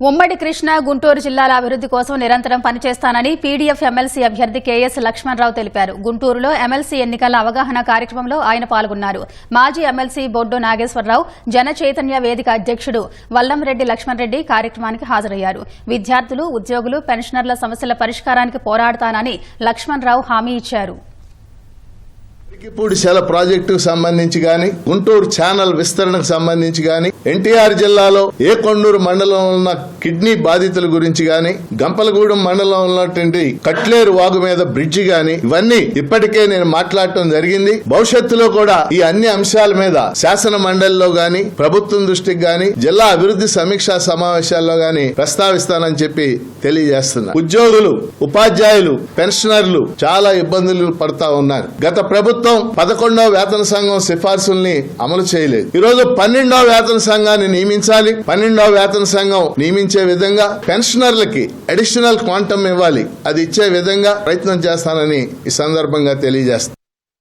ఉమ్మడి కృష్ణ గుంటూరు జిల్లాల అభివృద్ది కోసం నిరంతరం పనిచేస్తానని పీడీఎఫ్ ఎమ్మెల్సీ అభ్యర్థి కేఎస్ లక్ష్మణరావు తెలిపారు. గుంటూరులో ఎమ్మెల్సీ ఎన్నికల అవగాహన కార్యక్రమంలో ఆయన పాల్గొన్నారు. మాజీ ఎమ్మెల్సీ బొడ్డు నాగేశ్వరరావు జన చైతన్య వేదిక అధ్యక్షుడు వల్లంరెడ్డి లక్ష్మణరెడ్డి కార్యక్రమానికి హాజరయ్యారు. విద్యార్థులు ఉద్యోగులు పెన్షనర్ల సమస్యల పరిష్కారానికి పోరాడతానని లక్ష్మణరావు హామీ ఇచ్చారు. ఇరికిపూడి సెల ప్రాజెక్టుకు సంబంధించి గాని గుంటూరు ఛానల్ విస్తరణకు సంబంధించి గాని ఎన్టీఆర్ జిల్లాలో ఏ కొండూరు మండలంలో ఉన్న కిడ్నీ బాధితుల గురించి గాని గంపలగూడెం మండలంలో ఉన్నటువంటి కట్లేరు వాగు మీద బ్రిడ్జి గాని ఇవన్నీ ఇప్పటికే నేను మాట్లాడటం జరిగింది. భవిష్యత్తులో కూడా ఈ అన్ని అంశాల మీద శాసన మండలిలో గాని ప్రభుత్వం దృష్టికి గాని జిల్లా అభివృద్ధి సమీక్షా సమావేశాల్లో గాని ప్రస్తావిస్తానని చెప్పి తెలియజేస్తున్నా. ఉద్యోగులు ఉపాధ్యాయులు పెన్షనర్లు చాలా ఇబ్బందులు పడతా ఉన్నారు. గత ప్రభుత్వం పదకొండవ వేతన సంఘం సిఫార్సుల్ని అమలు చేయలేదు. ఈ రోజు పన్నెండవ వేతన సంఘాన్ని నియమించాలి. పన్నెండవ వేతన సంఘం నియమించే విధంగా పెన్షనర్లకి అడిషనల్ క్వాంటమ్ ఇవ్వాలి. అది ఇచ్చే విధంగా ప్రయత్నం చేస్తానని ఈ సందర్భంగా తెలియజేస్తాను